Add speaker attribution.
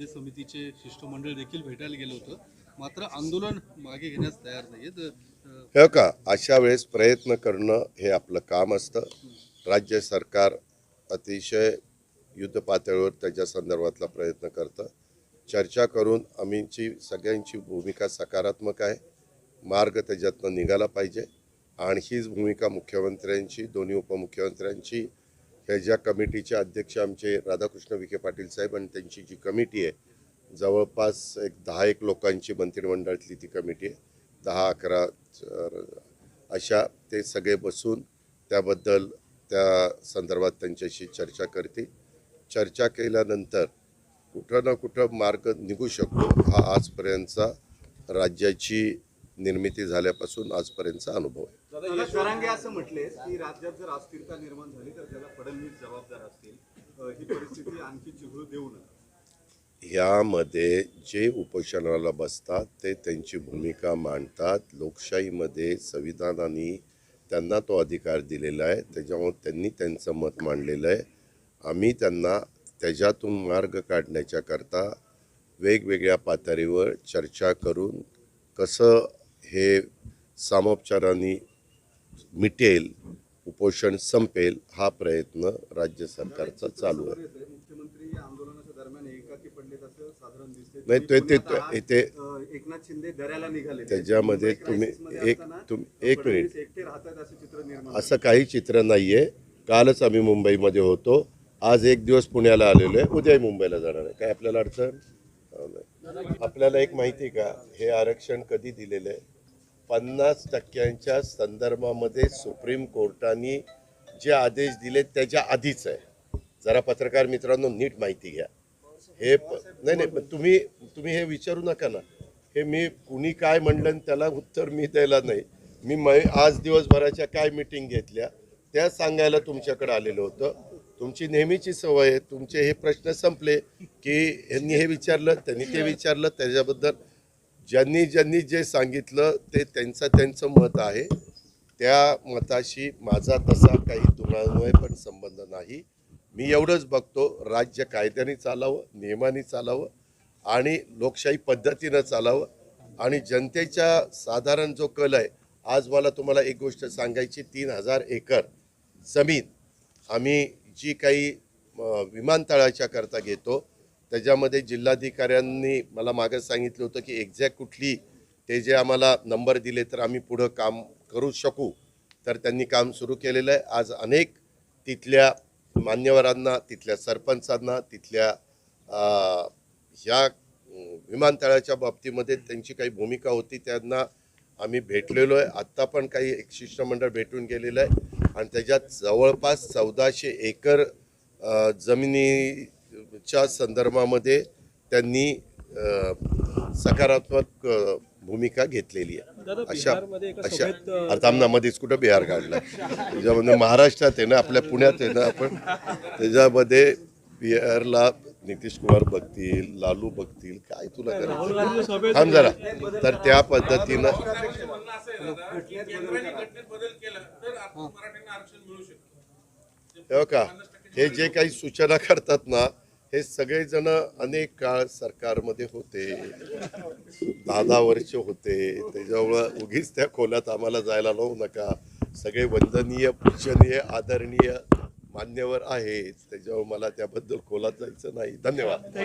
Speaker 1: हे समितीचे शिष्टमंडळ देखील भेटायला गेलं होतं. मात्र आंदोलन मागे घेण्यास तयार नाहीये.
Speaker 2: हे का अशा वेळेस प्रयत्न करणं हे आपलं काम असतं. राज्य सरकार अतिशय युद्ध पातळीवर त्याच्या संदर्भातला प्रयत्न करतं. चर्चा करून आम्हीची सगळ्यांची भूमिका सकारात्मक आहे. मार्ग त्याच्यातनं निघाला पाहिजे. आणि हीच भूमिका मुख्यमंत्र्यांची दोन्ही उपमुख्यमंत्र्यांची ह्या ज्या कमिटीचे अध्यक्ष आमचे राधाकृष्ण विखे पाटील साहेब आणि त्यांची जी कमिटी आहे जवळपास एक दहा एक लोकांची मंत्रिमंडळातली ती कमिटी आहे. दहा अकरा अशा ते सगळे बसून त्याबद्दल त्या संदर्भात त्यांच्याशी चर्चा करतील. चर्चा केल्यानंतर कुठं ना कुठं मार्ग निघू शकतो हा आजपर्यंतचा राज्याची निर्मिती झाल्यापासून आजपर्यंतचा अनुभव आहे.
Speaker 3: यशवरांगे असं म्हटले की राज्यात जर अस्थिरता निर्माण झाली तर त्याला फडणवीस जबाबदार असतील. ही परिस्थिती आणखी चिघळू देऊ नये
Speaker 2: ह्यामध्ये जे उपोषणाला बसतात ते त्यांची भूमिका मांडतात. लोकशाहीमध्ये संविधानाने त्यांना तो अधिकार दिलेला आहे. त्याच्यामुळे त्यांनी त्यांचं मत मांडलेलं आहे. आम्ही त्यांना त्याच्यातून मार्ग काढण्याच्या करता वेगवेगळ्या पातळीवर चर्चा करून कसं हे सामोपचाराने मिटेल उपोषण संपेल हा प्रयत्न राज्य सरकारचा चालू आहे. नाही, ते- ते-
Speaker 3: एकनाथ शिंदे दर्याला निघाले.
Speaker 2: त्याच्यामध्ये तुम्ही एक तुम एक मिनिट.
Speaker 3: असं
Speaker 2: काही चित्र नाही आहे कालच आम्ही मुंबईमध्ये होतो. आज एक दिवस पुण्याला आलेलो आहे. उद्याही मुंबईला जाणार आहे. काय आपल्याला अडचण. आपल्याला एक माहिती आहे का? हे आरक्षण कधी दिलेलं आहे? पन्नास टक्क्यांच्या संदर्भामध्ये सुप्रीम कोर्टाने जे आदेश दिले त्याच्या आधीच आहे. जरा पत्रकार मित्रांनो नीट माहिती घ्या. हे प- नाही नाही पण तुम्ही तुम्ही हे विचारू नका ना. हे मी कुणी काय म्हणलं आणि त्याला उत्तर मी द्यायला नाही. मी मै आज दिवसभराच्या काय मिटिंग घेतल्या त्या सांगायला तुमच्याकडे आलेलं होतं. तुमची नेहमीची सवय आहे. तुमचे हे प्रश्न संपले की यांनी हे विचारलं त्यांनी ते विचारलं त्याच्याबद्दल ज्यांनी ज्यांनी जे सांगितलं ते त्यांचं त्यांचं मत आहे. त्या मताशी माझा तसा काही दुरान्वय पण संबंध नाही. मी एवढंच बघतो राज्य कायद्याने चालावं नियमाने चालावं आणि लोकशाही पद्धतीनं चालावं आणि जनतेच्या साधारण जो कल आहे आज मला तुम्हाला एक गोष्ट सांगायची तीन हजार एकर जमीन आम्ही जी काही विमानतळाच्या करता घेतो त्याच्यामध्ये जिल्हाधिकाऱ्यांनी मला मागं सांगितलं होतं की एक्झॅक्ट कुठली ते जे आम्हाला नंबर दिले तर आम्ही पुढं काम करू शकू. तर त्यांनी काम सुरू केलेलं आहे. आज अनेक तिथल्या मान्यवरांना तिथल्या सरपंचांना तिथल्या ह्या विमानतळाच्या बाबतीमध्ये त्यांची काही भूमिका होती त्यांना आम्ही भेटलेलो आहे. आत्ता पण काही एक शिष्टमंडळ भेटून गेलेलं आहे. आणि त्याच्यात जवळपास चौदाशे एकर जमिनी जमिनीच्या संदर्भामध्ये त्यांनी सकारात्मक भूमिका घेतलेली आहे. अशा अशा अर्थामनामध्येच कुठं बिहार काढला? त्याच्यामध्ये महाराष्ट्रात आहे ना आपल्या पुण्यात आहे ना आपण त्याच्यामध्ये बिहारला नितीश कुमार बघतील लालू बघतील काय तुला करायचं? थांब जरा. तर त्या पद्धतीनं हे का? हे जे काही सूचना करतात ना हे सगळेजण अनेक काळ सरकारमध्ये होते. दहा दहा वर्ष होते. त्याच्यामुळं उगीच त्या खोल्यात आम्हाला जायला लावू नका. सगळे वंदनीय पूजनीय आदरणीय मान्यवर आहेत. त्याच्यावर मला त्याबद्दल खोलात जायचं नाही. धन्यवाद.